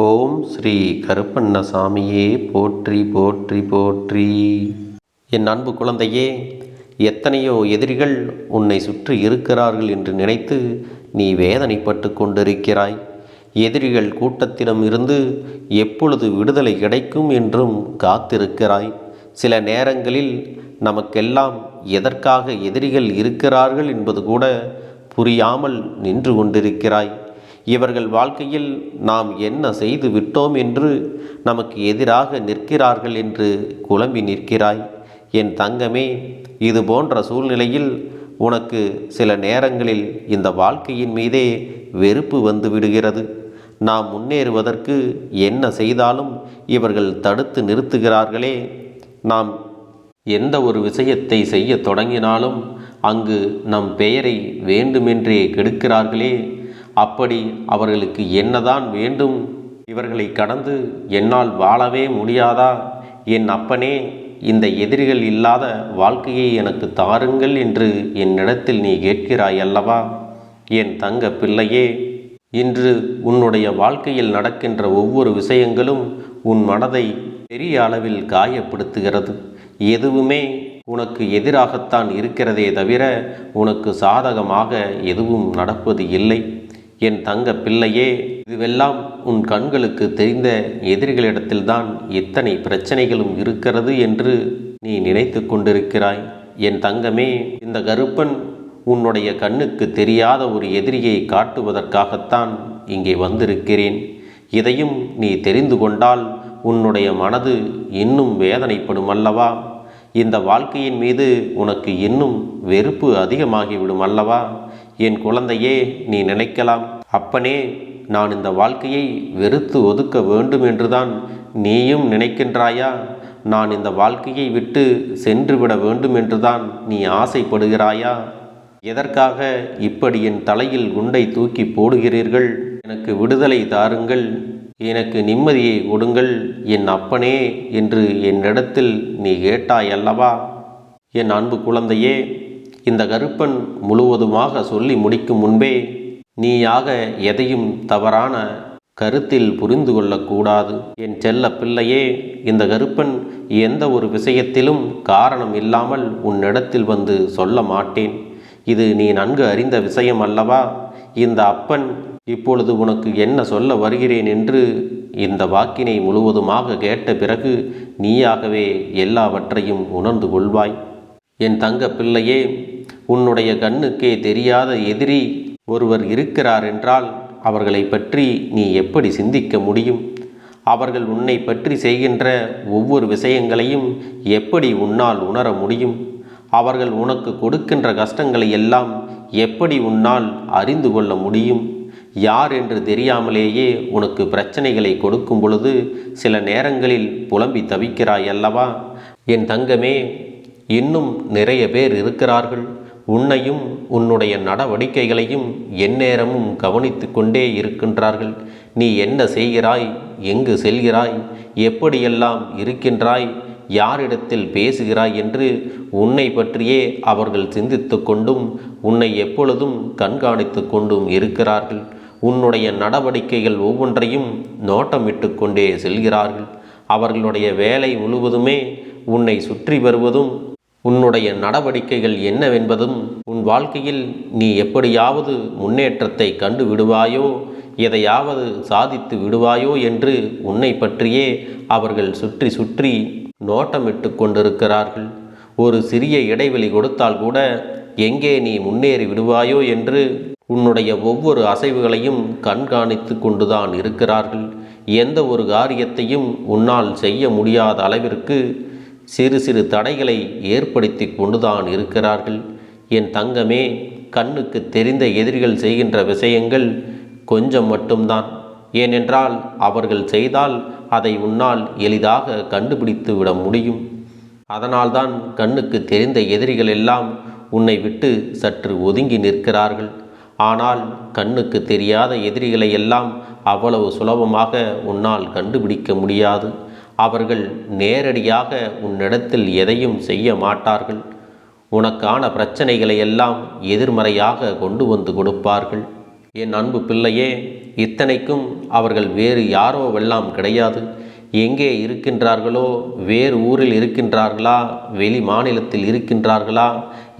ஓம் ஸ்ரீ கருப்பண்ணசாமியே போற்றி போற்றி போற்றி. என் அன்பு குழந்தையே எத்தனையோ எதிரிகள் உன்னை சுற்றி இருக்கிறார்கள் என்று நினைத்து நீ வேதனைப்பட்டு கொண்டிருக்கிறாய். எதிரிகள் கூட்டத்திடம் இருந்து எப்பொழுது விடுதலை கிடைக்கும் என்றும் காத்திருக்கிறாய். சில நேரங்களில் நமக்கெல்லாம் எதற்காக எதிரிகள் இருக்கிறார்கள் என்பது கூட புரியாமல் நின்று கொண்டிருக்கிறாய். இவர்கள் வாழ்க்கையில் நாம் என்ன செய்து விட்டோம் என்று நமக்கு எதிராக நிற்கிறார்கள் என்று குழம்பி நிற்கிறாய். என் தங்கமே இது போன்ற சூழ்நிலையில் உனக்கு சில நேரங்களில் இந்த வாழ்க்கையின் மீதே வெறுப்பு வந்து விடுகிறது. நாம் முன்னேறுவதற்கு என்ன செய்தாலும் இவர்கள் தடுத்து நிறுத்துகிறார்களே. நாம் எந்த ஒரு விஷயத்தை செய்ய தொடங்கினாலும் அங்கு நம் பெயரை வேண்டுமென்றே கெடுக்கிறார்களே. அப்படி அவர்களுக்கு என்னதான் வேண்டும்? இவர்களை கடந்து என்னால் வாழவே முடியாதா? என் அப்பனே இந்த எதிரிகள் இல்லாத வாழ்க்கையை எனக்கு தாருங்கள் என்று என்னிடத்தில் நீ கேட்கிறாய் அல்லவா? என் தங்க பிள்ளையே இன்று உன்னுடைய வாழ்க்கையில் நடக்கின்ற ஒவ்வொரு விஷயங்களும் உன் மனதை பெரிய அளவில் காயப்படுத்துகிறது. எதுவுமே உனக்கு எதிராகத்தான் இருக்கிறதே தவிர உனக்கு சாதகமாக எதுவும் நடப்பது இல்லை. என் தங்க பிள்ளையே இதுவெல்லாம் உன் கண்களுக்கு தெரிந்த எதிரிகளிடத்தில்தான் இத்தனை பிரச்சனைகளும் இருக்கிறது என்று நீ நினைத்து கொண்டிருக்கிறாய். என் தங்கமே இந்த கருப்பன் உன்னுடைய கண்ணுக்கு தெரியாத ஒரு எதிரியை காட்டுவதற்காகத்தான் இங்கே வந்திருக்கிறேன். இதையும் நீ தெரிந்து கொண்டால் உன்னுடைய மனது இன்னும் வேதனைப்படும் அல்லவா? இந்த வாழ்க்கையின் மீது உனக்கு இன்னும் வெறுப்பு அதிகமாகிவிடும் அல்லவா? என் குழந்தையே நீ நினைக்கலாம். அப்பனே நான் இந்த வாழ்க்கையை வெறுத்து ஒதுக்க வேண்டும் என்றுதான் நீயும் நினைக்கின்றாயா? நான் இந்த வாழ்க்கையை விட்டு சென்று விட வேண்டும் என்றுதான் நீ ஆசைப்படுகிறாயா? எதற்காக இப்படி என் தலையில் குண்டை தூக்கி போடுகிறீர்கள்? எனக்கு விடுதலை தாருங்கள். எனக்கு நிம்மதியை கொடுங்கள். என் அப்பனே என்று என்னிடத்தில் நீ கேட்டாய் அல்லவா? என் அன்பு குழந்தையே இந்த கருப்பன் முழுவதுமாக சொல்லி முடிக்கும் முன்பே நீயாக எதையும் தவறான கருத்தில் புரிந்து கொள்ளக்கூடாது. என் செல்ல பிள்ளையே இந்த கருப்பன் எந்த ஒரு விஷயத்திலும் காரணம் இல்லாமல் உன்னிடத்தில் வந்து சொல்ல மாட்டேன். இது நீ நன்கு அறிந்த விஷயம் அல்லவா? இந்த அப்பன் இப்பொழுது உனக்கு என்ன சொல்ல வருகிறேன் என்று இந்த வாக்கினை முழுவதுமாக கேட்ட பிறகு நீயாகவே எல்லாவற்றையும் உணர்ந்து கொள்வாய். என் தங்க பிள்ளையே உன்னுடைய கண்ணுக்கே தெரியாத எதிரி ஒருவர் இருக்கிறார் என்றால் அவர்களை பற்றி நீ எப்படி சிந்திக்க முடியும்? அவர்கள் உன்னை பற்றி செய்கின்ற ஒவ்வொரு விஷயங்களையும் எப்படி உன்னால் உணர முடியும்? அவர்கள் உனக்கு கொடுக்கின்ற கஷ்டங்களை எல்லாம் எப்படி உன்னால் அறிந்து கொள்ள முடியும்? யார் என்று தெரியாமலேயே உனக்கு பிரச்சனைகளை கொடுக்கும் பொழுது சில நேரங்களில் புலம்பி தவிக்கிறாய் அல்லவா? என் தங்கமே இன்னும் நிறைய பேர் இருக்கிறார்கள். உன்னையும் உன்னுடைய நடவடிக்கைகளையும் எந்நேரமும் கவனித்து கொண்டே இருக்கின்றார்கள். நீ என்ன செய்கிறாய்? எங்கு செல்கிறாய்? எப்படியெல்லாம் இருக்கின்றாய்? யாரிடத்தில் பேசுகிறாய் என்று உன்னை பற்றியே அவர்கள் சிந்தித்து கொண்டும் உன்னை எப்பொழுதும் கண்காணித்து கொண்டும் இருக்கிறார்கள். உன்னுடைய நடவடிக்கைகள் ஒவ்வொன்றையும் நோட்டமிட்டு கொண்டே செல்கிறார்கள். அவர்களுடைய வேலை முழுவதுமே உன்னை சுற்றி வருவதும் உன்னுடைய நடவடிக்கைகள் என்னவென்பதும் உன் வாழ்க்கையில் நீ எப்படியாவது முன்னேற்றத்தை கண்டு விடுவாயோ எதையாவது சாதித்து விடுவாயோ என்று உன்னை பற்றியே அவர்கள் சுற்றி சுற்றி நோட்டமிட்டு கொண்டிருக்கிறார்கள். ஒரு சிறிய இடைவெளி கொடுத்தால் கூட எங்கே நீ முன்னேறி விடுவாயோ என்று உன்னுடைய ஒவ்வொரு அசைவுகளையும் கண்காணித்து கொண்டுதான் இருக்கிறார்கள். எந்த ஒரு காரியத்தையும் உன்னால் செய்ய முடியாத அளவிற்கு சிறு சிறு தடைகளை ஏற்படுத்தி கொண்டுதான் இருக்கிறார்கள். என் தங்கமே கண்ணுக்கு தெரிந்த எதிரிகள் செய்கின்ற விஷயங்கள் கொஞ்சம் மட்டும்தான். ஏனென்றால் அவர்கள் செய்தால் அதை உன்னால் எளிதாக கண்டுபிடித்து விட முடியும். அதனால்தான் கண்ணுக்கு தெரிந்த எதிரிகள் எல்லாம் உன்னை விட்டு சற்று ஒதுங்கி நிற்கிறார்கள். ஆனால் கண்ணுக்கு தெரியாத எதிரிகளை எல்லாம் அவ்வளவு சுலபமாக உன்னால் கண்டுபிடிக்க முடியாது. அவர்கள் நேரடியாக உன்னிடத்தில் எதையும் செய்ய மாட்டார்கள். உனக்கான பிரச்சனைகளை எல்லாம் எதிர்மறையாக கொண்டு வந்து கொடுப்பார்கள். என் அன்பு பிள்ளையே இத்தனைக்கும் அவர்கள் வேறு யாரோவெல்லாம் கிடையாது. எங்கே இருக்கின்றார்களோ வேறு ஊரில் இருக்கின்றார்களா வெளி மாநிலத்தில் இருக்கின்றார்களா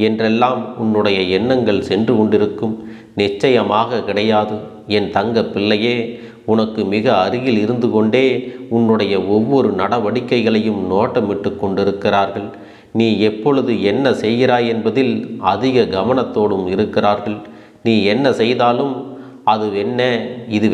என்றெல்லாம் உன்னுடைய எண்ணங்கள் சென்று கொண்டிருக்கும். நிச்சயமாக கிடையாது. என் தங்க பிள்ளையே உனக்கு மிக அருகில் இருந்து கொண்டே உன்னுடைய ஒவ்வொரு நடவடிக்கைகளையும் நோட்டமிட்டு கொண்டிருக்கிறார்கள். நீ எப்பொழுது என்ன செய்கிறாய் என்பதில் அதிக கவனத்தோடும் இருக்கிறார்கள். நீ என்ன செய்தாலும் அது என்ன இது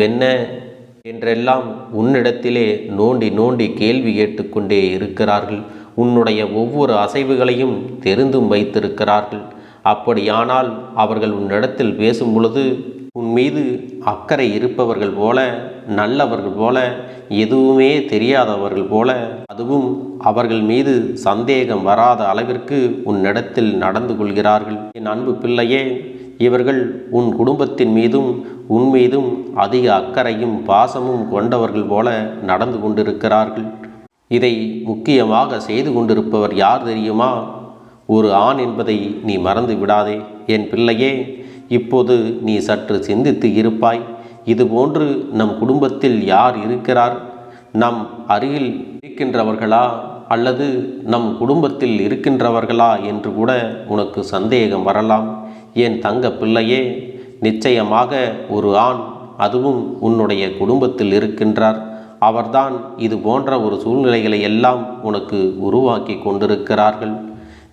என்றெல்லாம் உன்னிடத்திலே நோண்டி நோண்டி கேள்வி கேட்டுக்கொண்டே இருக்கிறார்கள். உன்னுடைய ஒவ்வொரு அசைவுகளையும் தெரிந்தும் வைத்திருக்கிறார்கள். அப்படியானால் அவர்கள் உன்னிடத்தில் பேசும் பொழுது உன் மீது அக்கறை இருப்பவர்கள் போல நல்லவர்கள் போல எதுவுமே தெரியாதவர்கள் போல அதுவும் அவர்கள் மீது சந்தேகம் வராத அளவிற்கு உன்னிடத்தில் நடந்து கொள்கிறார்கள். என் அன்பு பிள்ளையே இவர்கள் உன் குடும்பத்தின் மீதும் உன் மீதும் அதிக அக்கறையும் பாசமும் கொண்டவர்கள் போல நடந்து கொண்டிருக்கிறார்கள். இதை முக்கியமாக செய்து கொண்டிருப்பவர் யார் தெரியுமா? ஒரு ஆண் என்பதை நீ மறந்து விடாதே. என் பிள்ளையே இப்போது நீ சற்று சிந்தித்து இருப்பாய். இதுபோன்று நம் குடும்பத்தில் யார் இருக்கிறார்? நம் அருகில் இருக்கின்றவர்களா? அல்லது நம் குடும்பத்தில் இருக்கின்றவர்களா என்று கூட உனக்கு சந்தேகம் வரலாம். என் தங்க பிள்ளையே? நிச்சயமாக ஒரு ஆண் அதுவும் உன்னுடைய குடும்பத்தில் இருக்கின்றார். அவர்தான் இது போன்ற ஒரு சூழ்நிலைகளை எல்லாம் உனக்கு உருவாக்கி கொண்டிருக்கிறார்கள்.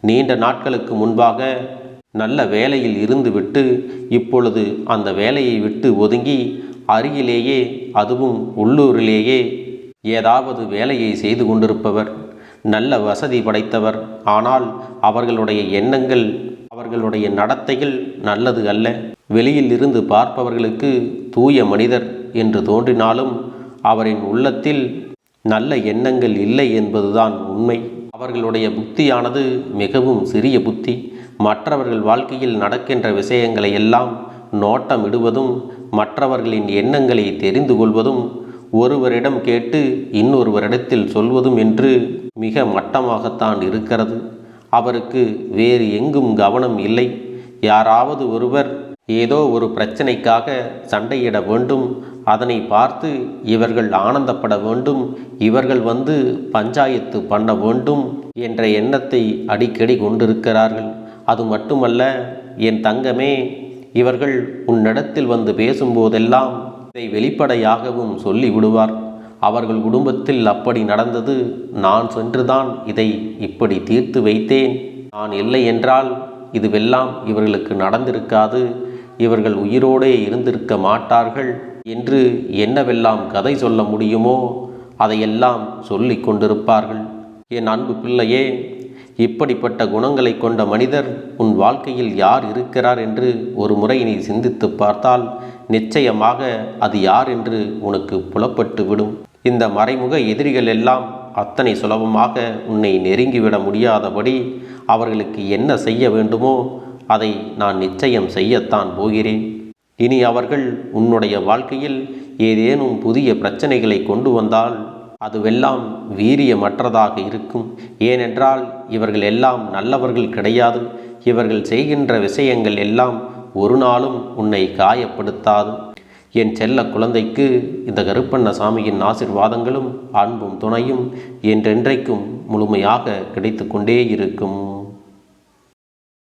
நீண்ட நாட்களுக்கு முன்பாக நல்ல வேலையில் இருந்துவிட்டு இப்பொழுது அந்த வேலையை விட்டு ஒதுங்கி அருகிலேயே அதுவும் உள்ளூரிலேயே ஏதாவது வேலையை செய்து கொண்டிருப்பவர் நல்ல வசதி படைத்தவர். ஆனால் அவர்களுடைய எண்ணங்கள் அவர்களுடைய நடத்தைகள் நல்லது அல்ல. வெளியில் இருந்து பார்ப்பவர்களுக்கு தூய மனிதர் என்று தோன்றினாலும் அவரின் உள்ளத்தில் நல்ல எண்ணங்கள் இல்லை என்பதுதான் உண்மை. அவர்களுடைய புத்தியானது மிகவும் சிறிய புத்தி. மற்றவர்கள் வாழ்க்கையில் நடக்கின்ற விஷயங்களை எல்லாம் நோட்டமிடுவதும் மற்றவர்களின் எண்ணங்களை தெரிந்து கொள்வதும் ஒருவரிடம் கேட்டு இன்னொருவரிடத்தில் சொல்வதும் என்று மிக மட்டமாகத்தான் இருக்கிறது. அவருக்கு வேறு எங்கும் கவனம் இல்லை. யாராவது ஒருவர் ஏதோ ஒரு பிரச்சனைக்காக சண்டையிட வேண்டும். அதனை பார்த்து இவர்கள் ஆனந்தப்பட வேண்டும். இவர்கள் வந்து பஞ்சாயத்து பண்ண வேண்டும் என்ற எண்ணத்தை அடிக்கடி கொண்டிருக்கிறார்கள். அது மட்டுமல்ல என் தங்கமே இவர்கள் உன்னிடத்தில் வந்து பேசும்போதெல்லாம் இதை வெளிப்படையாகவும் சொல்லி விடுவார் அவர்கள் குடும்பத்தில் அப்படி நடந்தது நான் சென்றுதான் இதை இப்படி தீர்த்து வைத்தேன். நான் இல்லை என்றால் இதுவெல்லாம் இவர்களுக்கு நடந்திருக்காது. இவர்கள் உயிரோடே இருந்திருக்க மாட்டார்கள் என்று என்னவெல்லாம் கதை சொல்ல முடியுமோ அதையெல்லாம் சொல்லி கொண்டிருப்பார்கள். என் அன்பு பிள்ளையே இப்படிப்பட்ட குணங்களை கொண்ட மனிதர் உன் வாழ்க்கையில் யார் இருக்கிறார் என்று ஒரு முறை நீ சிந்தித்து பார்த்தால் நிச்சயமாக அது யார் என்று உனக்கு புலப்பட்டு விடும். இந்த மறைமுக எதிரிகள் எல்லாம் அத்தனை சுலபமாக உன்னை நெருங்கிவிட முடியாதபடி அவர்களுக்கு என்ன செய்ய வேண்டுமோ அதை நான் நிச்சயம் செய்யத்தான் போகிறேன். இனி அவர்கள் உன்னுடைய வாழ்க்கையில் ஏதேனும் புதிய பிரச்சனைகளை கொண்டு வந்தால் அதுவெல்லாம் வீரியமற்றதாக இருக்கும். ஏனென்றால் இவர்கள் எல்லாம் நல்லவர்கள் கிடையாது. இவர்கள் செய்கின்ற விஷயங்கள் எல்லாம் ஒரு நாளும் உன்னை காயப்படுத்தாது. என் செல்ல குழந்தைக்கு இந்த கருப்பண்ண சாமியின் ஆசிர்வாதங்களும் அன்பும் துணையும் என்றென்றைக்கும் முழுமையாக கிடைத்து கொண்டே இருக்கும்.